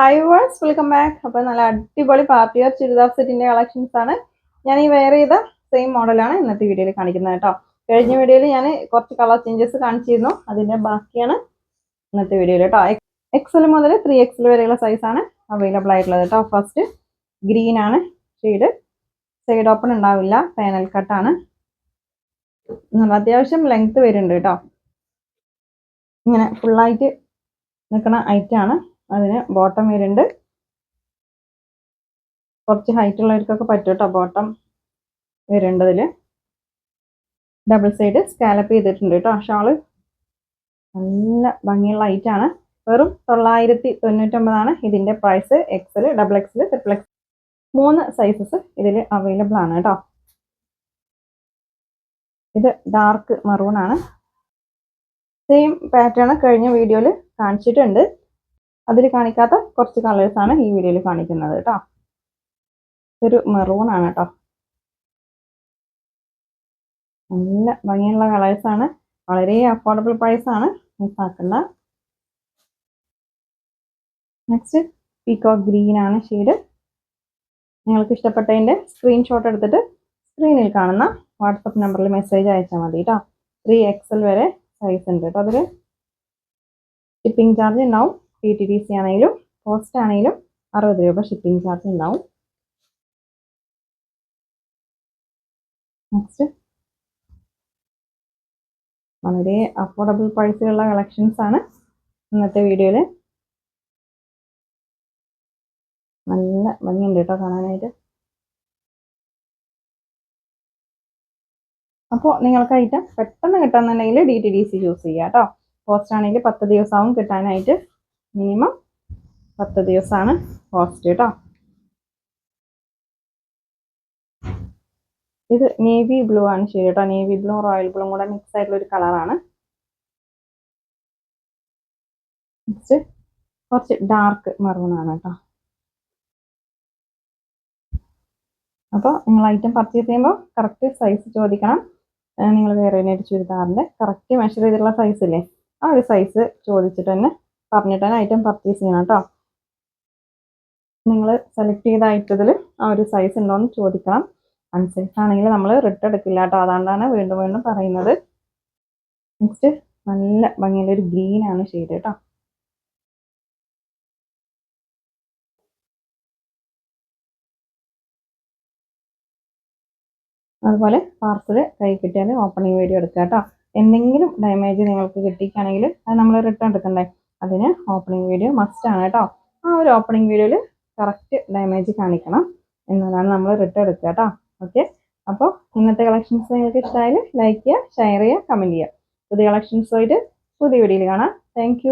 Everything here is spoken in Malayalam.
ഹായ് വേഴ്സ് വെൽക്കം ബാക്ക് അപ്പോൾ നല്ല അടിപൊളി പാർട്ടി വെയർ ചുരിദാർ സെറ്റിന്റെ കളക്ഷൻസ് ആണ്. ഞാൻ ഈ വെയർ ചെയ്ത സെയിം മോഡലാണ് ഇന്നത്തെ വീഡിയോയിൽ കാണിക്കുന്നത് കേട്ടോ. കഴിഞ്ഞ വീഡിയോയിൽ ഞാൻ കുറച്ച് കളർ ചേഞ്ചസ് കാണിച്ചിരുന്നു. അതിന്റെ ബാക്കിയാണ് ഇന്നത്തെ വീഡിയോയിൽ കേട്ടോ. എക്സൽ മുതൽ ത്രീ എക്സൽ വരെയുള്ള സൈസാണ് അവൈലബിൾ ആയിട്ടുള്ളത് കേട്ടോ. ഫസ്റ്റ് ഗ്രീൻ ആണ് ഷെയ്ഡ് സൈഡ് ഓപ്പൺ ഉണ്ടാവില്ല പാനൽ കട്ടാണ് അത്യാവശ്യം ലെങ്ത് വരുന്നുണ്ട് കേട്ടോ. ഇങ്ങനെ ഫുള്ളായിട്ട് നിൽക്കുന്ന ഐറ്റാണ് അതിന് ബോട്ടം വരുന്നുണ്ട് കുറച്ച് ഹൈറ്റ് ഉള്ളവർക്കൊക്കെ പറ്റും കേട്ടോ ബോട്ടം വരേണ്ടതിൽ ഡബിൾ സൈഡ് സ്കാലപ്പ് ചെയ്തിട്ടുണ്ട് കേട്ടോ ഷാൾ. നല്ല ഭംഗിയുള്ള ഐറ്റാണ് വെറും തൊള്ളായിരത്തി തൊണ്ണൂറ്റൊമ്പതാണ് ഇതിന്റെ price XL double XL triple X മൂന്ന് സൈസസ് ഇതിൽ അവൈലബിൾ ആണ് കേട്ടോ ഇത് ഡാർക്ക് മറൂൺ ആണ്. സെയിം പാറ്റേൺ കഴിഞ്ഞ വീഡിയോയിൽ കാണിച്ചിട്ടുണ്ട്. അതിൽ കാണിക്കാത്ത കുറച്ച് കളേഴ്സ് ആണ് ഈ വീഡിയോയിൽ കാണിക്കുന്നത് കേട്ടോ ഇതൊരു മെറൂൺ ആണ് കേട്ടോ നല്ല ഭംഗിയുള്ള കളേഴ്സ് ആണ്. വളരെ അഫോർഡബിൾ പ്രൈസ് ആണ്. മിസ്സാക്കണ്ട. നെക്സ്റ്റ് പീക്കോ ഗ്രീൻ ആണ് ഷെയ്ഡ് നിങ്ങൾക്ക് ഇഷ്ടപ്പെട്ടതിന്റെ സ്ക്രീൻഷോട്ട് എടുത്തിട്ട് സ്ക്രീനിൽ കാണുന്ന വാട്സപ്പ് നമ്പറിൽ മെസ്സേജ് അയച്ചാൽ മതി കേട്ടോ ത്രീ എക്സൽ വരെ സൈസ് ഉണ്ട് കേട്ടോ അതിൽ ഷിപ്പിംഗ് ചാർജ് ഉണ്ടാവും. ടി ടി ഡി സി ആണെങ്കിലും പോസ്റ്റ് ആണെങ്കിലും അറുപത് രൂപ ഷിപ്പിംഗ് ചാർജ് ഉണ്ടാവും. നെക്സ്റ്റ് വളരെ അഫോർഡബിൾ പ്രൈസിലുള്ള കളക്ഷൻസ് ആണ് ഇന്നത്തെ വീഡിയോയിൽ നല്ല ഭംഗിയുണ്ട് കേട്ടോ കാണാനായിട്ട്. അപ്പോൾ നിങ്ങൾക്ക് ഐറ്റം പെട്ടെന്ന് കിട്ടുന്നുണ്ടെങ്കിൽ D T D C choose ചെയ്യുക കേട്ടോ. പോസ്റ്റ് ആണെങ്കിൽ പത്ത് ദിവസമാവും കിട്ടാനായിട്ട് മിനിമം പത്ത് ദിവസമാണ് പോസ്റ്റ് കേട്ടോ ഇത് നേവി ബ്ലൂ ആണ് ശരി കേട്ടോ നേവി ബ്ലൂ റോയൽ ബ്ലൂ കൂടെ മിക്സ് ആയിട്ടുള്ള ഒരു കളറാണ് കുറച്ച് ഡാർക്ക് മെറൂൺ ആണ് കേട്ടോ അപ്പോൾ നിങ്ങൾ ഐറ്റം പർച്ചേസ് ചെയ്യുമ്പോൾ കറക്റ്റ് സൈസ് ചോദിക്കണം. നിങ്ങൾ വേറെ ചുരിദാറിന്റെ കറക്റ്റ് മെഷർ ചെയ്തിട്ടുള്ള സൈസ് ഇല്ലേ? ആ ഒരു സൈസ് ചോദിച്ചിട്ട് തന്നെ പറഞ്ഞിട്ട് തന്നെ ഐറ്റം പർച്ചേസ് ചെയ്യണം കേട്ടോ നിങ്ങൾ സെലക്ട് ചെയ്ത ഐറ്റത്തിൽ ആ ഒരു സൈസ് ഉണ്ടോ എന്ന് ചോദിക്കണം അനുസരിച്ചാണെങ്കിൽ നമ്മൾ റിട്ട് എടുക്കില്ല കേട്ടോ അതുകൊണ്ടാണ് വീണ്ടും വീണ്ടും പറയുന്നത്. നെക്സ്റ്റ് നല്ല ഭംഗിയുള്ള ഒരു ഗ്രീൻ ആണ് ഷെയ്ഡ് കേട്ടോ അതുപോലെ പാർസൽ കൈ കിട്ടിയാൽ ഓപ്പണിംഗ് വീഡിയോ എടുക്കുക കേട്ടോ എന്തെങ്കിലും ഡാമേജ് നിങ്ങൾക്ക് കിട്ടിക്കുകയാണെങ്കിൽ അത് നമ്മൾ റിട്ടേൺ എടുക്കണ്ടേ? അതിന് ഓപ്പണിംഗ് വീഡിയോ മസ്റ്റ് ആണ് കേട്ടോ. ആ ഒരു ഓപ്പണിംഗ് വീഡിയോയിൽ കറക്റ്റ് ഡാമേജ് കാണിക്കണം എന്നാലാണ് നമ്മൾ റിട്ടേൺ എടുക്കുക കേട്ടോ. ഓക്കെ അപ്പോൾ ഇന്നത്തെ കളക്ഷൻസ് നിങ്ങൾക്ക് ഇഷ്ടമായാൽ ലൈക്ക് ചെയ്യുക ഷെയർ ചെയ്യുക കമന്റ് ചെയ്യുക. പുതിയ കളക്ഷൻസുമായിട്ട് പുതിയ വീഡിയോയിൽ കാണാം. താങ്ക്